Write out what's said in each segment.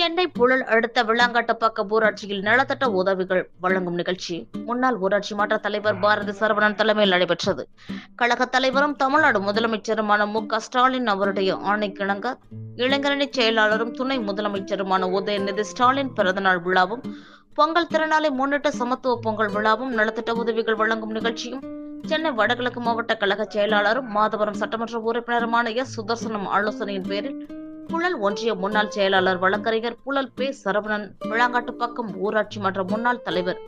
சென்னை புழல் அடுத்த விளாங்காட்டு விளாங்காட்டுப்பாக்கம் ஊராட்சியில் நலத்திட்ட உதவிகள் வழங்கும் நிகழ்ச்சி. முன்னாள் ஊராட்சி மன்ற தலைவர் பாரதி சரவணன் தலைமையில் நடைபெற்றது. கழக தலைவரும் தமிழ்நாடு முதலமைச்சருமான மு க ஸ்டாலின் அவருடைய ஆணைக்கிணங்க இளைஞரணி செயலாளரும் துணை முதலமைச்சருமான உதயநிதி ஸ்டாலின் பிறந்தநாள் விழாவும் பொங்கல் திருநாளை முன்னிட்டு சமத்துவ பொங்கல் விழாவும் நலத்திட்ட உதவிகள் வழங்கும் நிகழ்ச்சியும் சென்னை வடகிழக்கு மாவட்ட கழக செயலாளரும் மாதவரம் சட்டமன்ற உறுப்பினருமான எஸ் சுதர்சனம் ஆலோசனையின் பேரில் புழல் ஒன்றிய முன்னாள் செயலாளர் வழக்கறிஞர் புழல் பே. சரவணன் விளாங்காட்டுப்பாக்கம் ஊராட்சி மன்ற முன்னாள் தலைவர்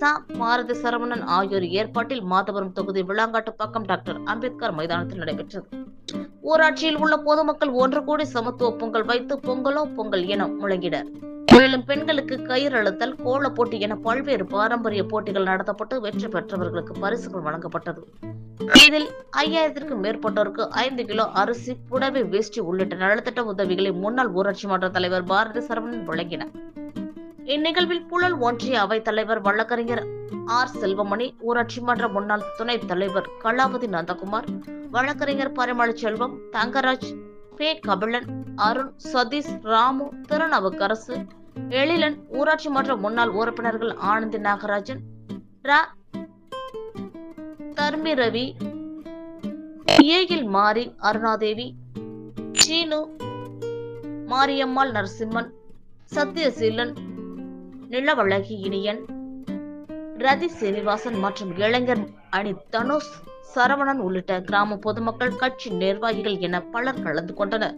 ச. பாரதி சரவணன் ஆகியோர் ஏற்பாட்டில் மாதவரம் தொகுதி விளாங்காட்டுப்பாக்கம் டாக்டர் அம்பேத்கர் மைதானத்தில் நடைபெற்றது. ஊராட்சியில் உள்ள பொதுமக்கள் ஒன்று கூடி சமத்துவ பொங்கல் வைத்து பொங்கலோ பொங்கல் என முழங்கினர். மேலும் பெண்களுக்கு கயிறு அழுத்தல் கோல போட்டி என பல்வேறு பாரம்பரிய போட்டிகள் நடத்தப்பட்டு வெற்றி பெற்றவர்களுக்கு பரிசுகள் வழங்கப்பட்டது. இதில் ஐயாயிரத்திற்கும் மேற்பட்டோருக்கு ஐந்து கிலோ அரிசி புடவை வேஷ்டி உள்ளிட்ட நலத்திட்ட உதவிகளை முன்னாள் ஊராட்சி மன்ற தலைவர் பாரதி சரவணன் வழங்கினார். இந்நிகழ்வில் புழல் ஒன்றிய அவைத் தலைவர் வழக்கறிஞர் ஆர். செல்வமணி ஊராட்சி மன்ற முன்னாள் துணைத் தலைவர் கலாவதி நந்தகுமார் வழக்கறிஞர் பரிமள செல்வம் தங்கராஜ் பே. கபிலன் அருண் சதீஷ் ராமு திருநாவுக்கரசு எழிலன் ஊராட்சி மன்ற முன்னாள் உறுப்பினர்கள் ஆனந்தி நாகராஜன் ரா. தர்மி ரவி ஏயில் மாரி அருணாதேவி சீனு மாரியம்மாள் நரசிம்மன் சத்யசீலன் நிலவழகி இனியன் ரதி சீனிவாசன் மற்றும் இளைஞர் அணி தனுஷ் சரவணன் உள்ளிட்ட கிராம பொதுமக்கள் கட்சி நிர்வாகிகள் என பலர் கலந்து கொண்டனர்.